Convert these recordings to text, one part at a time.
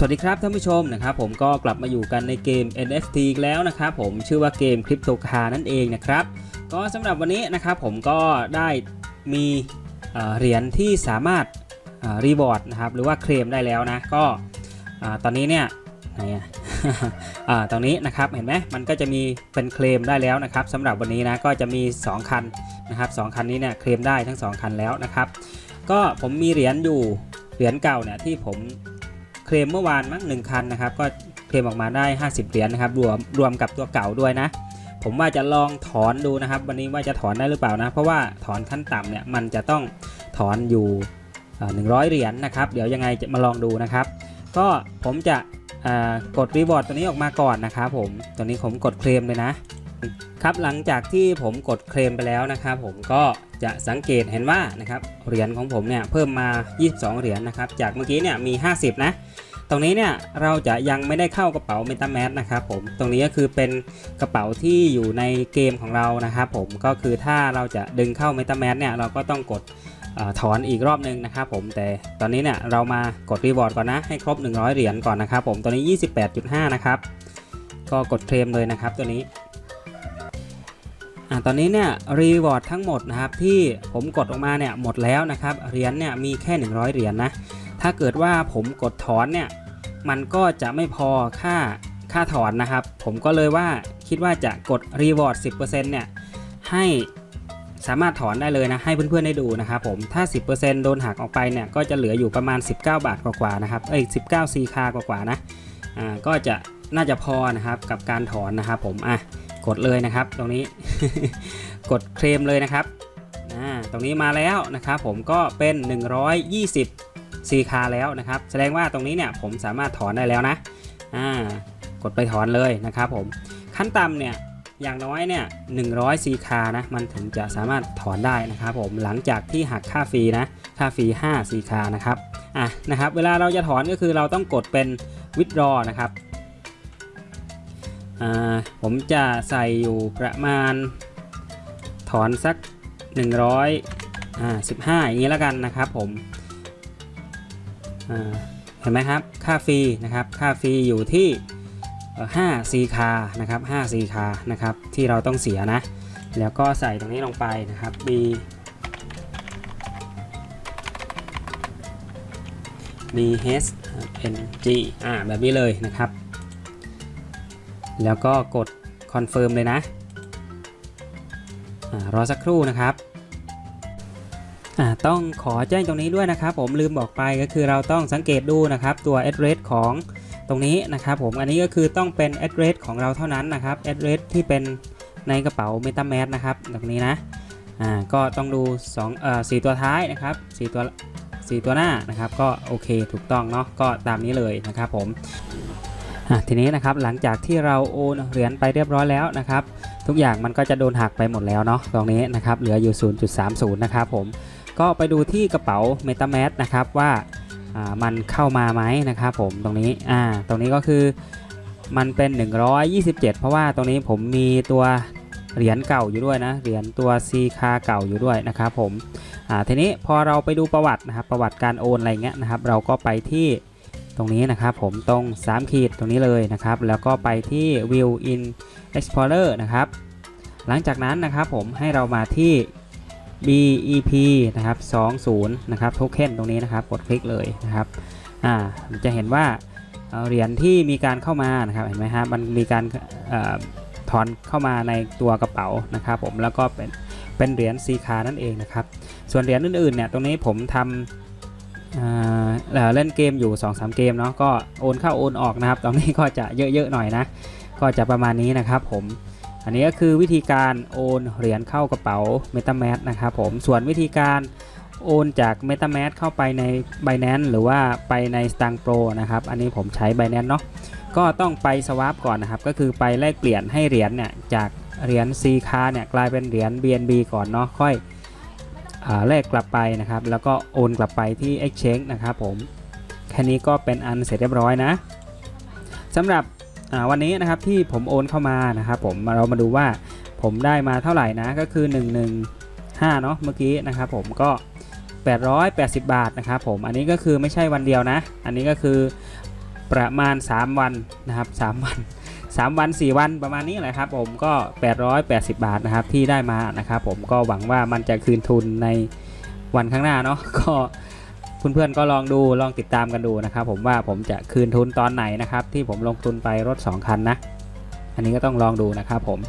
สวัสดีครับท่านผู้ชมนะครับผมก็กลับมาอยู่กันในเกม NFT อีกแล้วนะครับผมชื่อว่าเกมคริปโตคานั่นเองนะครับก็สำหรับวันนี้นะครับผมก็ได้มีเหรียญที่สามารถรีบอร์ดนะครับหรือว่าเคลมได้แล้วนะก็ตอนนี้เนี่ยไหนอะอ่าตรงนี้นะครับเห็นไหมมันก็จะมีเป็นเคลมได้แล้วนะครับสำหรับวันนี้นะก็จะมี 2 คันนะครับสองคันนี้เนี่ยเคลมได้ทั้ง 2 คันแล้วนะครับก็ผมมีเหรียญอยู่เหรียญเก่าเนี่ยที่ผม เคลมเมื่อวานมั้งหนึ่งคันนะครับ ก็เคลมออกมาได้ 50 เหรียญนะครับ รวมรวมกับตัวเก่าด้วยนะ ผมว่าจะลองถอนดูนะครับ วันนี้ว่าจะถอนได้หรือเปล่านะ เพราะว่าถอนขั้นต่ำเนี่ยมันจะต้องถอนอยู่เอ่อ100 เหรียญนะครับ เดี๋ยวยังไงจะมาลองดูนะครับ ก็ผมจะกดรีบอร์ดตัวนี้ออกมาก่อนนะครับผม ตัวนี้ผมกดเคลมเลยนะ ครับหลังจากที่ผมกดเคลมไปแล้วนะครับ ผมก็จะสังเกตเห็นว่านะครับเหรียญของผมเนี่ยเพิ่มมา 22 เหรียญนะครับ จากเมื่อกี้เนี่ยมี 50 นะตรงนี้เนี่ยเราจะยังไม่ได้เข้ากระเป๋า m e t a m a s นะครับผมตรงนี้ก็คือเป็นกระเป๋าที่อยู่ในเกมของเรานะครับผมก็คือถ้าเราจะดึงเข้า m e t a m a s เนี่ยเราก็ต้องกดอถอนอีกรอบนึงนะครับผมแต่ตอนนี้เนี่ยเรามากดรีวอร์ดก่อนนะให้ครบ 100 เหรียญก่อนนะครับผมตัวนี้ 28.5 นะครับก็กดเคลมเลยนะครับตัวนี้ อ่าตอนนี้เนี่ยรีวอร์ดทั้งหมดนะครับที่ผมกดออกมาเนี่ยหมดแล้วนะครับเหรียญเนี่ยมีแค่ 100 เหรียญนะถ้าเกิดว่าผมกดถอนเนี่ยมันก็จะไม่พอค่าค่าถอนนะครับ ผมก็เลยว่าคิดว่าจะกดรีวอร์ด10%เนี่ยให้สามารถถอนได้เลยนะให้เพื่อนๆได้ดูนะครับผมถ้า 10%โดนหักออกไปเนี่ยก็จะเหลืออยู่ประมาณ 19 บาทกว่าๆนะครับเอ้ย19 c คากว่าๆนะอ่าก็จะน่าจะพอนะครับกับการถอนนะครับผมอะ กดเลยนะครับ ตรงนี้ กดเคลมเลยนะครับตรงนี้มาแล้วนะครับผมก็เป็น 120 c คาแล้วนะครับ แสดงว่าตรงนี้เนี่ยผมสามารถถอนได้แล้วนะอ่ากดไปถอนเลยนะครับผมขั้นต่ำเนี่ยอย่างน้อยเนี่ย100 c คานะมันถึงจะสามารถถอนได้นะครับผมหลังจากที่หักค่าฟรีนะค่าฟรี5 c คานะครับอะนะครับเวลาเราจะถอนก็คือเราต้องกดเป็น withdraw นะครับ ผมจะใส่อยู่ประมาณ ถอนสัก 115 อย่างนี้แล้วกันนะครับผมเห็นไหมครับ ค่าฟรีนะครับ ค่าฟรีอยู่ที่5 c คานะครับ5 c คานะครับ ที่เราต้องเสียนะ แล้วก็ใส่ตรงนี้ลงไปนะครับ b b h n g อ่าแบบนี้เลยนะครับ แล้วก็กดคอนเฟิร์มเลยนะอรอสักครู่นะครับต้องขอแจ้งตรงนี้ด้วยนะครับ ผมลืมบอกไปก็คือเราต้องสังเกตดูนะครับ ตัว address ของตรงนี้นะครับ ผมอันนี้ก็คือต้องเป็น address ของเราเท่านั้นนะครับ address ที่เป็นในกระเป๋า MetaMask นะครับตรงนี้นะอ่าก็ต้องดู2เอ่อ4ตัวท้ายนะครับ4ตัว4ตัวหน้านะครับ ก็โอเคถูกต้องเนาะก็ตามนี้เลยนะครับผม ทีนี้นะครับหลังจากที่เราโอนเหรียญไปเรียบร้อยแล้วนะครับ ทุกอย่างมันก็จะโดนหักไปหมดแล้วเนาะตรงนี้นะครับเหลืออยู่ 0.30 นะครับผมก็ไปดูที่กระเป๋า MetaMask นะครับว่ามันเข้ามาไหมนะครับผมตรงนี้อ่าตรงนี้ก็คือมันเป็น 127 เพราะว่าตรงนี้ผมมีตัวเหรียญเก่าอยู่ด้วยนะเหรียญตัวซีคาเก่าอยู่ด้วยนะครับผมอ่าทีนี้พอเราไปดูประวัตินะครับประวัติการโอนอะไรเงี้ยนะครับ เราก็ไปที่ ตรงนี้นะครับผมตรง 3 ขีดตรงนี้เลยนะครับ แล้วก็ไปที่ View in Explorer นะครับ หลังจากนั้นนะครับผมให้เรามาที่ BEP นะครับ20นะครับโทเค็นตรงนี้นะครับ กดคลิกเลยนะครับอ่าจะเห็นว่าเอ่อเหรียญที่มีการเข้ามานะครับเห็นไหมฮะมันมีการอถอนเข้ามาในตัวกระเป๋านะครับ ผมแล้วก็เป็นเป็นเหรียญซีคานั่นเองนะครับ ส่วนเหรียญอื่นๆเนี่ยตรงนี้ผมทำอ่า เอ่อเล่นเกมอยู่ 2-3 เกมเนาะก็โอนเข้าโอนออกนะครับตรงนี้ก็จะเยอะๆหน่อยนะ ก็จะประมาณนี้นะครับผม อันนี้ก็คือวิธีการโอนเหรียญเข้ากระเป๋า MetaMask นะครับผม ส่วนวิธีการโอนจาก MetaMask เข้าไปใน Binance หรือว่าไปใน Stang Pro นะครับ อันนี้ผมใช้ Binance เนาะ ก็ต้องไปสว a p ก่อนนะครับ ก็คือไปแลกเปลี่ยนให้เหรียญเนี่ยจากเหรียญ C คาเนี่ยกลายเป็นเหรียญ BNB ก่อนเนาะ ค่อย แลกกลับไปนะครับ แล้วก็โอนกลับไปที่ Exchange นะครับผมแค่นี้ก็เป็นอันเสร็จเรียบร้อยนะสำหรับวันนี้นะครับที่ผมโอนเข้ามานะครับผมเรามาดูว่าผมได้มาเท่าไหร่นะก็คือ 115 เนาะเมื่อกี้นะครับผมก็ 880 บาทนะครับผมอันนี้ก็คือไม่ใช่วันเดียวนะ อันนี้ก็คือประมาณ 3 วันนะครับ 3 วัน 3 วัน 4 วันประมาณนี้แหละครับผมก็ 880 บาทนะครับที่ได้มานะครับผมก็หวังว่ามันจะคืนทุนในวันข้างหน้าเนาะก็เพื่อนๆก็ลองดูลองติดตามกันดูนะครับ ผมว่าผมจะคืนทุนตอนไหนนะครับ ที่ผมลงทุนไปรถ 2 คันนะ อันนี้ก็ต้องลองดูนะครับผม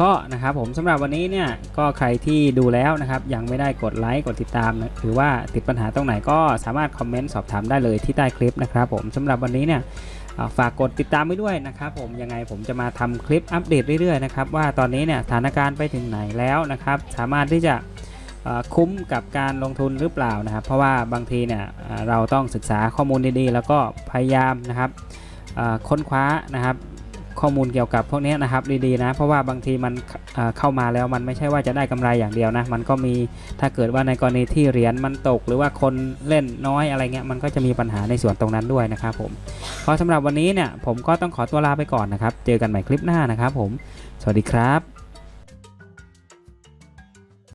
ก็นะครับผมสำหรับวันนี้เนี่ยก็ใครที่ดูแล้วนะครับ ยังไม่ได้กดไลค์กดติดตามหรือว่าติดปัญหาตรงไหนก็สามารถคอมเมนต์สอบถามได้เลยที่ใต้คลิปนะครับ ผมสำหรับวันนี้เนี่ย ฝากกดติดตามไว้ด้วยนะครับผมยังไงผมจะมาทำคลิปอัปเดตเรื่อยๆนะครับว่าตอนนี้เนี่ยสถานการณ์ไปถึงไหนแล้วนะครับ สามารถที่จะคุ้มกับการลงทุนหรือเปล่านะครับ เพราะว่าบางทีเนี่ยเราต้องศึกษาข้อมูลดีๆ แล้วก็พยายามนะครับค้นคว้านะครับ ข้อมูลเกี่ยวกับพวกนี้นะครับดีๆนะ เพราะว่าบางทีมันเข้ามาแล้วมันไม่ใช่ว่าจะได้กำไรอย่างเดียวนะ มันก็มีถ้าเกิดว่าในกรณีที่เหรียญมันตก หรือว่าคนเล่นน้อยอะไรเงี้ยมันก็จะมีปัญหาในส่วนตรงนั้นด้วยนะครับผมเพราะสำหรับวันนี้เนี่ยผมก็ต้องขอตัวลาไปก่อนนะครับ เจอกันใหม่คลิปหน้านะครับผม สวัสดีครับ